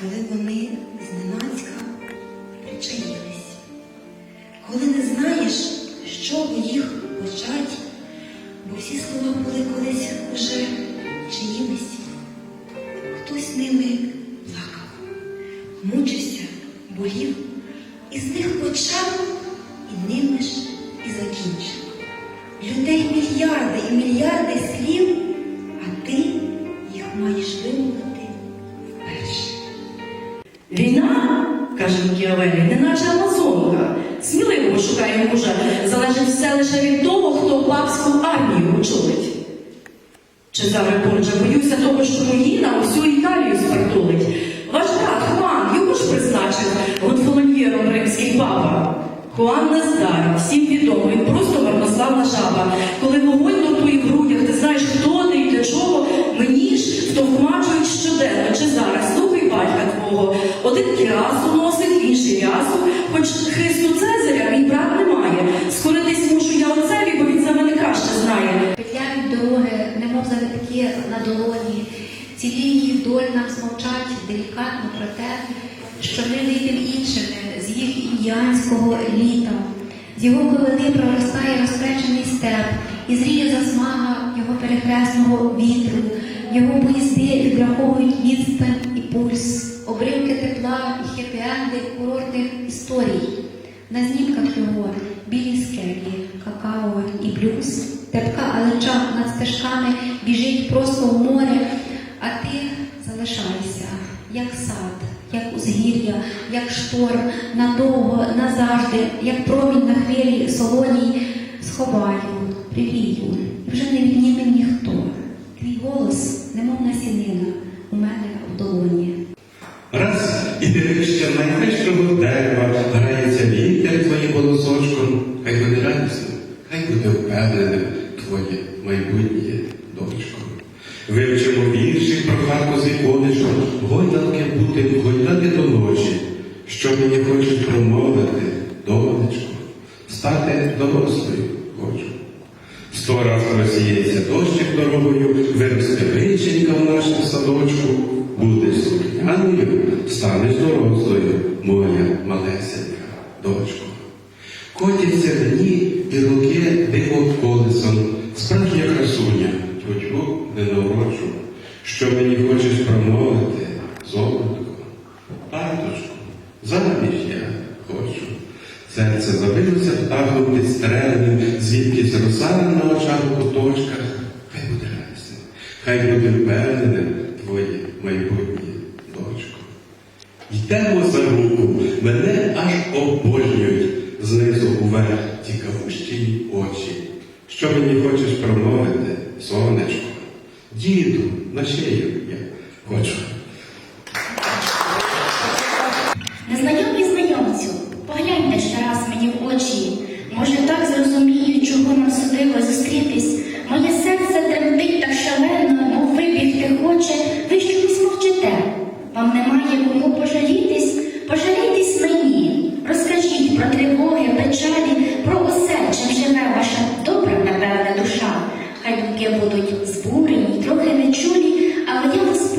коли вони зненацька причаїлись, коли не знаєш, з чого їх почать, бо всі слова були колись уже чиїмись. Хтось ними плакав, мучився, болів, і з них почав, і ними ж і закінчив. Людей мільярди і мільярди слів, Війна, каже Макіавелі, неначе Амазонка. Сміливо шукає мужа, залежить все лише від того, хто папську армію очолить. Чезаре Борджа, боюся того, що мої на усю Італію спартулить. Ваш брат Хуан, його ж призначив гонфолоньєром римський папа. Хуан не здар, всім відомо, він просто марнославна жаба. Коли вогонь нотує в грудях, ти знаєш, хоч Христу Цезаря мій брат не має. Скоритись мушу я отцеві, бо він за мене краще знає. Петляють дороги, немов завитки на долоні. Ці лінії вдоль нам смовчать делікатно про те, що ми вийдемо іншими з їх індіанського літа. З його ковини проростає розпечений степ, і зріє засмага його перехресного вітру, його поїзди відраховують відстань і пульс, обривки тепла і хеппі-енди курортних історій. На знімках його білі скелі, какао і блюз, тепка алеча над стежками біжить просто в море, а ти залишайся, як сад, як узгір'я, як шторм, надовго, назавжди, як промінь на хвилі солоній, сховаю, пригрію, вже не відніме ніхто. Твій голос, немов насінина, буде впевненим твоє майбутнє дочко. Вивчимо вірші про хатку з іконишом, гойдалки бути, гойдати до ночі. Що мені хочеш промовити, донечко, стати дорослою хочу. Сто раз розсіється дощик дорогою, виросте виченька в нашому садочку, будеш слухняною, станеш дорослою, моя малесенька дочко. Котяться дні і роки диво колесом, справжня красуня, тютю не навроджу. Що мені хочеш промовити, золотко, таточку, заміж я хочу. Серце забилося птахом підстреленим, звідки з на очах у куточках. Хай буде радісно, хай буде впевненим твоє майбутнє дочко. Йдемо за руку, мене аж обожнюють знизу уверх ті кавущі очі. Що мені хочеш промовити, сонечко? Діду, на шию я хочу. Незнайомий знайомцю, погляньте ще раз мені в очі. Може, так зрозумію, чого нам судило зустрітись. Моє серце тремтить так шалено, мов вибігти хоче, ви чомусь мовчите. Вам немає кому? Пожалітись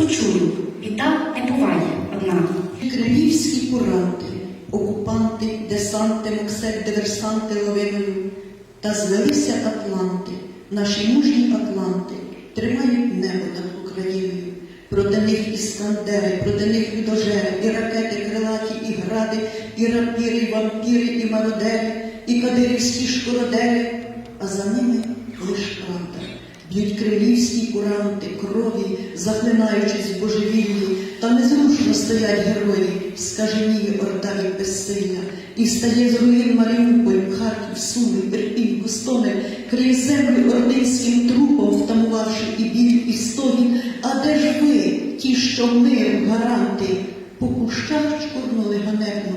почую. Біда не буває одна. Кремлівські куранти, окупанти, десанти, моксет, диверсанти лавиною, та звелися Атланти, наші мужні Атланти, тримають небо над Україною. Проти них іскандери, проти них відожери, і ракети крилаті, і гради, і рапіри, і вампіри, і мародери, і кадирівські шкуродери, а за ними лиш правда. Б'ють кремлівські куранти, крові, захлинаючись в божевіллі, та незрушно стоять герої, скаженіє орда і безсилля, і встає з руїн Маріуполь, Харків, Суми, Ірпінь, Гостомель, крізь землю ординським трупом, втамувавши і біль, і стогін. А де ж ви, ті, що миру гаранти, по кущах чкурнули ганебно,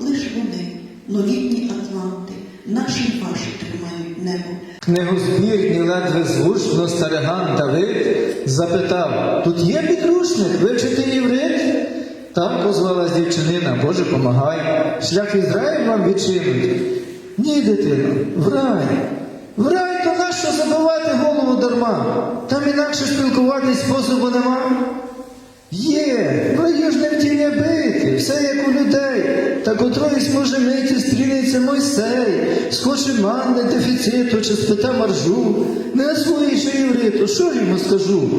лиш вони, новітні Атланти, наші ваші тримають небо. Книгозбірні ледве звучно стариган Давид запитав, тут є підручник вивчити єврит? Там позвалась дівчинина, Боже, помагай, шлях Ізраїль вам відчинить. Ні, дитино, в рай. В рай то нащо забивати голову дарма? Там інакше спілкуватись способу нема. Є, ну є ж не в тіні жити, все як у людей. Та котроїсь може миті стрінеться Мойсей, схоче манни дефіциту чи спита маржу, не освоїш євриту, що йому скажу?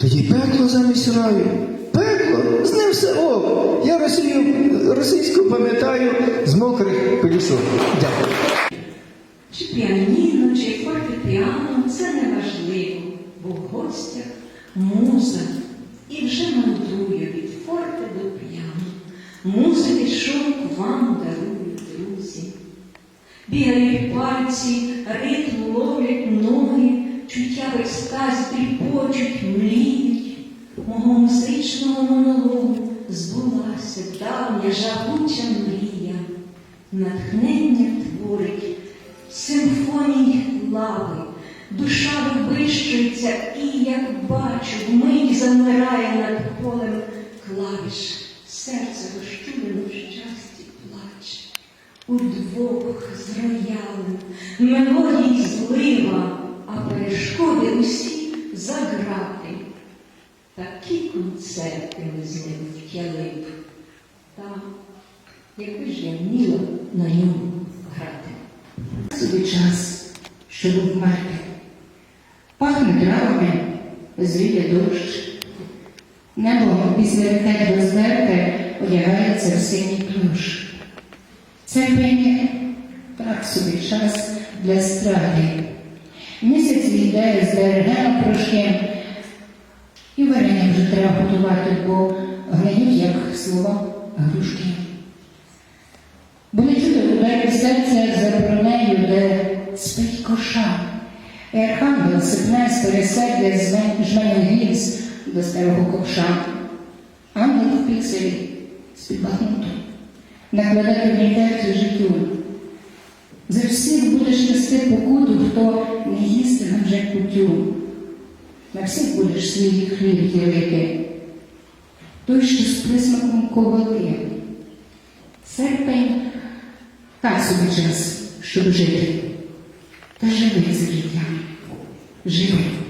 Тоді пекло замість раю. Пекло, з ним все ок. Я Росію, російську пам'ятаю з мокрих пелюшок. Дякую. Чи піаніно, чи фортепіано це не важливо, бо в гостях муза і вже мандрує від форте до піано. Музики шовк вам дарують друзі. Бігають пальці, ритм ловлять ноги, чуття екстаз тріпочуть, мліють. Мого музичного монологу збулася давня жагуча мрія, натхнення творить симфоній лави, душа вивищується і, як бачу, вмить замирає над полем клавіш, серце розчулено в щасті плаче. Удвох з роялем, мелодій злива, а перешкоди усі заграти. Такі концерти ми з ним втяли б. Та якби ж я вміла на ньому грати. собі час, щоб вмерти. Пахне травами, звіє дощ. Небо після ракет роздерте одягається в синій плюш. Це пені так собі час для страги. Місяць йде з дерегена прошким, і варення вже треба готувати, бо гниють, як слова грушки. Були чути удари серця за бронею, де спить коша. І архангел сипне з пересердя з жменю гільз до старого ковша. Ангел в пікселі з-під бахмуту. Накладе тобі терцю життю. За всіх будеш нести покуту, хто не їстиме вже кутю. На всіх будеш свій хліб ділити. Той, що з присмаком ковали. Серпень так собі час, щоб жити. Та живи це життя. Живи.